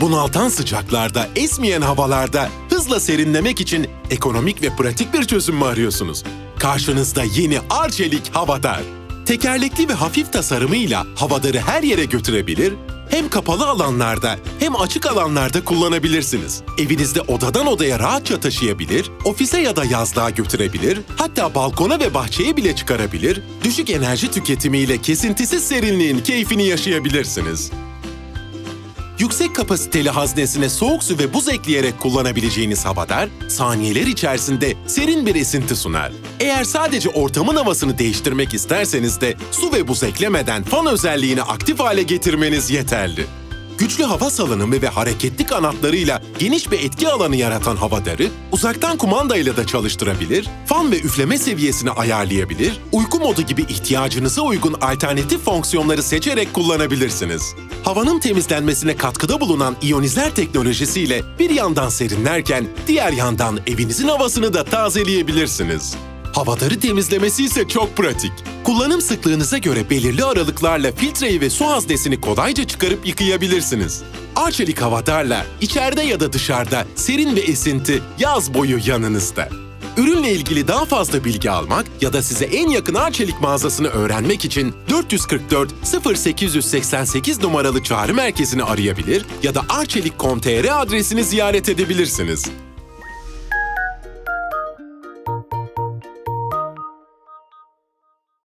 Bunaltan sıcaklarda, esmeyen havalarda hızla serinlemek için ekonomik ve pratik bir çözüm mü arıyorsunuz? Karşınızda yeni Arçelik Havadar. Tekerlekli ve hafif tasarımıyla havadarı her yere götürebilir, hem kapalı alanlarda hem açık alanlarda kullanabilirsiniz. Evinizde odadan odaya rahatça taşıyabilir, ofise ya da yazlığa götürebilir, hatta balkona ve bahçeye bile çıkarabilir, düşük enerji tüketimiyle kesintisiz serinliğin keyfini yaşayabilirsiniz. Yüksek kapasiteli haznesine soğuk su ve buz ekleyerek kullanabileceğiniz havadar, saniyeler içerisinde serin bir esinti sunar. Eğer sadece ortamın havasını değiştirmek isterseniz de su ve buz eklemeden fan özelliğini aktif hale getirmeniz yeterli. Güçlü hava salınımı ve hareketli kanatlarıyla geniş bir etki alanı yaratan havadarı, uzaktan kumandayla da çalıştırabilir, fan ve üfleme seviyesini ayarlayabilir, uyku modu gibi ihtiyacınıza uygun alternatif fonksiyonları seçerek kullanabilirsiniz. Havanın temizlenmesine katkıda bulunan iyonizler teknolojisiyle bir yandan serinlerken diğer yandan evinizin havasını da tazeleyebilirsiniz. Havadarı temizlemesi ise çok pratik. Kullanım sıklığınıza göre belirli aralıklarla filtreyi ve su haznesini kolayca çıkarıp yıkayabilirsiniz. Arçelik havadarla içeride ya da dışarıda serin ve esinti yaz boyu yanınızda. Ürünle ilgili daha fazla bilgi almak ya da size en yakın Arçelik mağazasını öğrenmek için 444 0888 numaralı çağrı merkezini arayabilir ya da arçelik.com.tr adresini ziyaret edebilirsiniz.